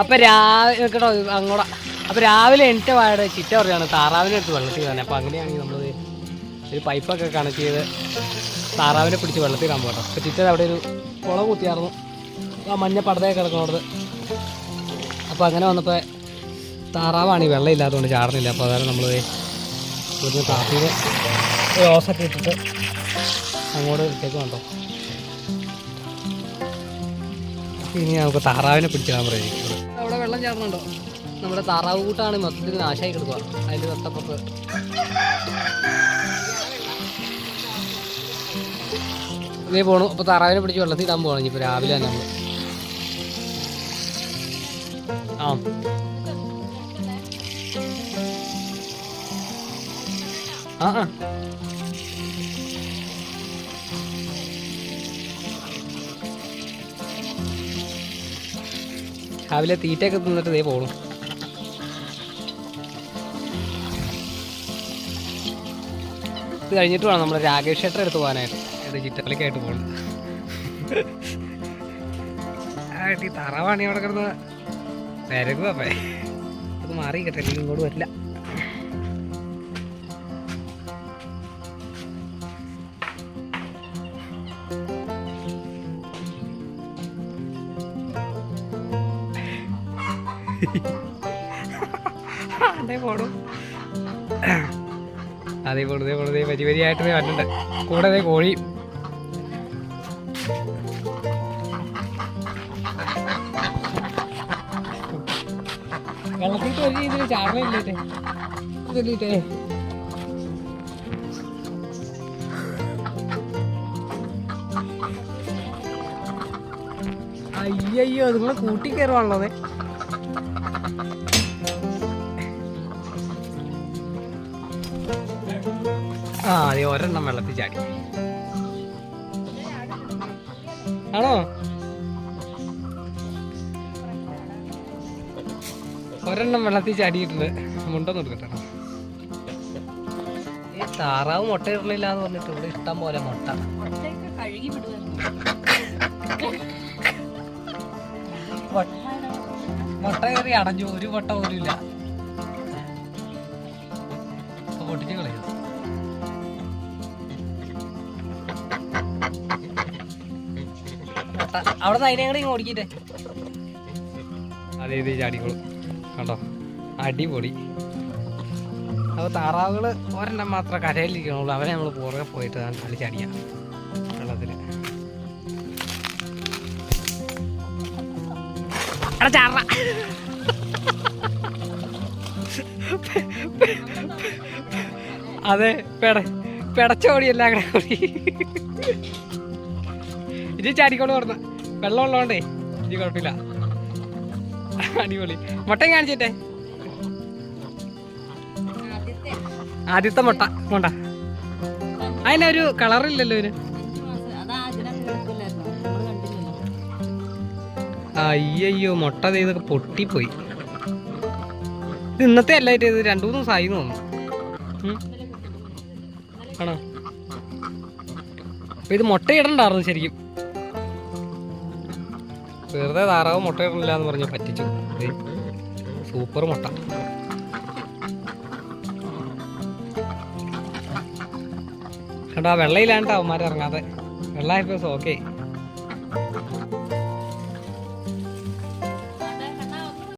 അപ്പൊ രാവിലെ കേട്ടോ അങ്ങോട്ട് അപ്പൊ രാവിലെ എണിറ്റ വാട ചിറ്റ പറയാണ് താറാവിനെ എടുത്ത് വെള്ളത്തിൽ തന്നെ അപ്പൊ അങ്ങനെയാണെങ്കിൽ നമ്മൾ ഒരു പൈപ്പൊക്കെ കണക്ട് ചെയ്ത് താറാവിനെ പിടിച്ച് വെള്ളത്തിൽ ഇടാൻ പോകട്ടോ അപ്പൊ ചിറ്റ അവിടെ ഒരു കുള കുത്തിയായിരുന്നു. ആ മഞ്ഞ പടതയൊക്കെ കിടക്കണോടത്ത് അപ്പോൾ അങ്ങനെ വന്നപ്പോൾ താറാവാണ് ഈ വെള്ളം ഇല്ലാത്തതുകൊണ്ട് ചാടുന്നില്ല. അപ്പോൾ അതായത് നമ്മൾ ഒരു താത്തിയിൽ ഓസൊക്കെ ഇട്ടിട്ട് അങ്ങോട്ട് ഇട്ടേക്ക് കണ്ടോ. ഇനി നമുക്ക് താറാവിനെ പിടിച്ചിടാൻ പറയും. അവിടെ വെള്ളം ചേർന്നുണ്ടോ? നമ്മുടെ താറാവ് കൂട്ടാണ് മൊത്തത്തിൽ നാശമായി കിടക്കുക. അതിന്റെ തൊട്ടപ്പുറത്ത്. ഇതേ പോണു. അപ്പോൾ താറാവിനെ പിടിച്ച് വെള്ളത്തിൽ ഇടാൻ പോകണം ഇപ്പൊ രാവിലെ തന്നെ ആ. ആ ആ. രാവിലെ തീറ്റയൊക്കെ തിന്നിട്ട് ദേ പോകണം ഇത് കഴിഞ്ഞിട്ട് വേണം നമ്മൾ രാകേഷ് ക്ഷേത്രം എടുത്ത് പോകാനായിട്ട് ചിറ്റപ്പളിക്കായിട്ട് പോകണം. ആ ഈ തറവാണി അവിടെ കിടന്ന്. വരകുവാ അപ്പേ അത് മാറി കേട്ടോ ഇങ്ങോട്ട് വരില്ല. അതേ പോണു അതേ പോണു വരി വരിയായിട്ട് വന്നിട്ടുണ്ട് കൂടെ അതേ കോഴി. വെള്ളത്തിൽ അയ്യോ നിങ്ങൾ കൂട്ടി കയറുവാണല്ലോ ആ അതെ ഒരെണ്ണം വെള്ളത്തിൽ ചാടി. ആണോ? ഒരെണ്ണം വെള്ളത്തിൽ ചാടിയിട്ടുണ്ട്. മുണ്ടൊന്നും എടുക്കട്ടെ ഈ താറാവ് മുട്ട ഇടലില്ല എന്ന് പറഞ്ഞിട്ട് ഇവിടെ ഇഷ്ടം പോലെ മുട്ട. കഴുകി വിടുക മുട്ട കയറി അടഞ്ഞു ഒരു മുട്ട പോലും ഇല്ല. അപ്പൊ കണ്ടോ? അടിപൊളി. അപ്പോൾ താറാവുകൾ ഒരെണ്ണം മാത്രമേ കരയിലിരിക്കണുള്ളൂ. അവരെ നമ്മൾ പുറകെ പോയിട്ട് കളി അതെ പെട പെടച്ചോടിയല്ല അങ്ങനെ കൂടി ഇത് ചാടിക്കോട് പറഞ്ഞ വെള്ളം ഉള്ളതുകൊണ്ടേ ഇത് കുഴപ്പമില്ല. അടിപൊളി. മുട്ടയും കാണിച്ചിട്ടെ? ആദ്യത്തെ മുട്ട കൊണ്ട അതിനൊരു കളറില്ലല്ലോ ഇതിന്. അയ്യോ മുട്ട ചെയ്തൊക്കെ പൊട്ടിപ്പോയി. ഇത് ഇന്നത്തെ അല്ലായിട്ട് ഇത് രണ്ടു മൂന്ന് ദിവസമായി തോന്നുന്നു. അപ്പൊ ഇത് മുട്ട ഇടണ്ടായിരുന്നു ശരിക്കും. വെറുതെ താറാവ് മുട്ട ഇടണില്ല എന്ന് പറഞ്ഞ് പറ്റിച്ചു. സൂപ്പർ മുട്ട. കണ്ടോ വെള്ളയിലാണ്ട് അവന്മാർ ഇറങ്ങാതെ. വെള്ളമായപ്പോ ഓക്കെ